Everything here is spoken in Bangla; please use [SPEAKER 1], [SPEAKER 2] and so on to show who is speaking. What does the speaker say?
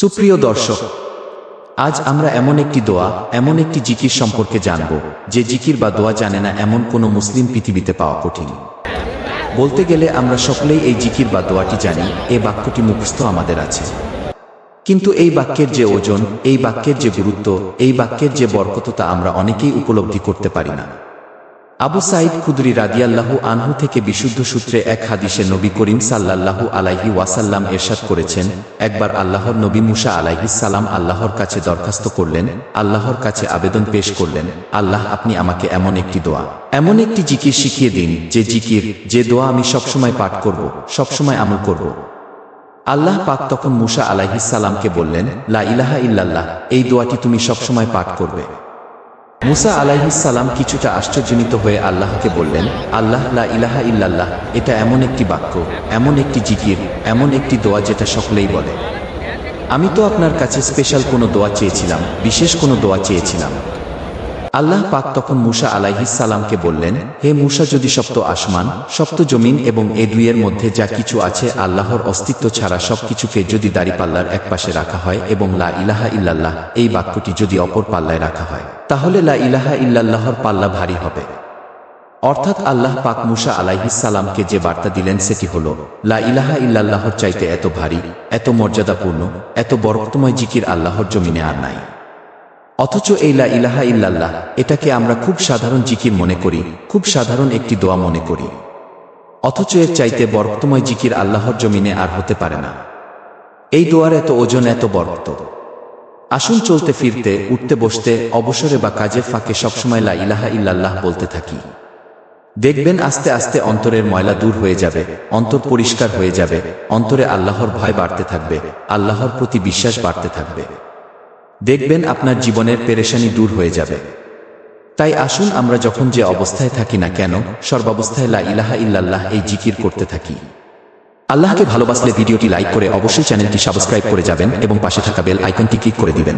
[SPEAKER 1] সুপ্রিয় দর্শক, আজ আমরা এমন একটি দোয়া, এমন একটি জিকির সম্পর্কে জানব, যে জিকির বা দোয়া জানে না এমন কোনো মুসলিম পৃথিবীতে পাওয়া কঠিন। বলতে গেলে আমরা সকলেই এই জিকির বা দোয়াটি জানি, এই বাক্যটি মুখস্থ আমাদের আছে। কিন্তু এই বাক্যের যে ওজন, এই বাক্যের যে গুরুত্ব, এই বাক্যের যে বরকততা আমরা অনেকেই উপলব্ধি করতে পারি না। আবু সাইদ খুদরি রাদিয়াল্লাহু আনহু থেকে বিশুদ্ধ সূত্রে এক হাদিসে নবী করিম সাল্লাল্লাহু আলাইহি ওয়াসাল্লাম এরশাদ করেছেন, একবার আল্লাহর নবী মুসা আলাইহিস সালাম আল্লাহর কাছে দরখাস্ত করলেন, আল্লাহর কাছে আবেদন পেশ করলেন, আল্লাহ আপনি আমাকে এমন একটি দোয়া, এমন একটি জিকির শিখিয়ে দিন, যে জিকির, যে দোয়া আমি সবসময় পাঠ করব, সবসময় আমল করব। আল্লাহ পাক তখন মুসা আলাইহিস সালামকে বললেন, লা ইলাহা ইল্লাল্লাহ, এই দোয়াটি তুমি সবসময় পাঠ করবে। মুসা আলাইহিসাল্লাম কিছুটা আশ্চর্যজনিত হয়ে আল্লাহকে বললেন, আল্লাহ লা ইলাহা ইল্লাল্লাহ, এটা এমন একটি বাক্য, এমন একটি জিকির, এমন একটি দোয়া যেটা সকলেই বলে। আমি তো আপনার কাছে স্পেশাল কোনো দোয়া চেয়েছিলাম, বিশেষ কোনো দোয়া চেয়েছিলাম। আল্লাহ পাক তখন মুসা সালামকে বললেন, হে মুসা, যদি সপ্ত আসমান, সপ্ত জমিন এবং এ দুইয়ের মধ্যে যা কিছু আছে আল্লাহর অস্তিত্ব ছাড়া সবকিছুকে যদি দাড়িপাল্লার এক পাশে রাখা হয় এবং লা ইলাহা ইল্লাল্লাহ, এই বাক্যটি যদি অপর পাল্লায় রাখা হয়, তাহলে লা ইলাহা ইল্লাল্লাহর পাল্লা ভারী হবে। অর্থাৎ আল্লাহ পাক মুসা সালামকে যে বার্তা দিলেন সেটি হল, লা ইলাহা ইল্লাল্লাহর চাইতে এত ভারী, এত মর্যাদাপূর্ণ, এত বরকতময় জিকির আল্লাহর জমিনে আর নাই। অথচ এই লা ইলাহা ইল্লাল্লাহ, এটাকে আমরা খুব সাধারণ জিকির মনে করি, খুব সাধারণ একটি দোয়া মনে করি। অথচ এর চাইতে বরকতময় জিকির আল্লাহর জমিনে আর হতে পারে না। এই দোয়ার এত ওজন, এত বরকত। আসুন চলতে ফিরতে, উঠতে বসতে, অবসরে বা কাজের ফাঁকে সবসময় লা ইলাহা ইল্লাল্লাহ বলতে থাকি। দেখবেন আস্তে আস্তে অন্তরের ময়লা দূর হয়ে যাবে, অন্তর পরিষ্কার হয়ে যাবে, অন্তরে আল্লাহর ভয় বাড়তে থাকবে, আল্লাহর প্রতি বিশ্বাস বাড়তে থাকবে। দেখবেন আপনার জীবনের পেরেশানি দূর হয়ে যাবে। তাই আসুন আমরা যখন যে অবস্থায় থাকি না কেন, সর্বাবস্থায় লা ইলাহা ইল্লাল্লাহ এই জিকির করতে থাকি। আল্লাহকে ভালোবাসলে ভিডিওটি লাইক করে অবশ্যই চ্যানেলটি সাবস্ক্রাইব করে যাবেন এবং পাশে থাকা বেল আইকনটি ক্লিক করে দিবেন।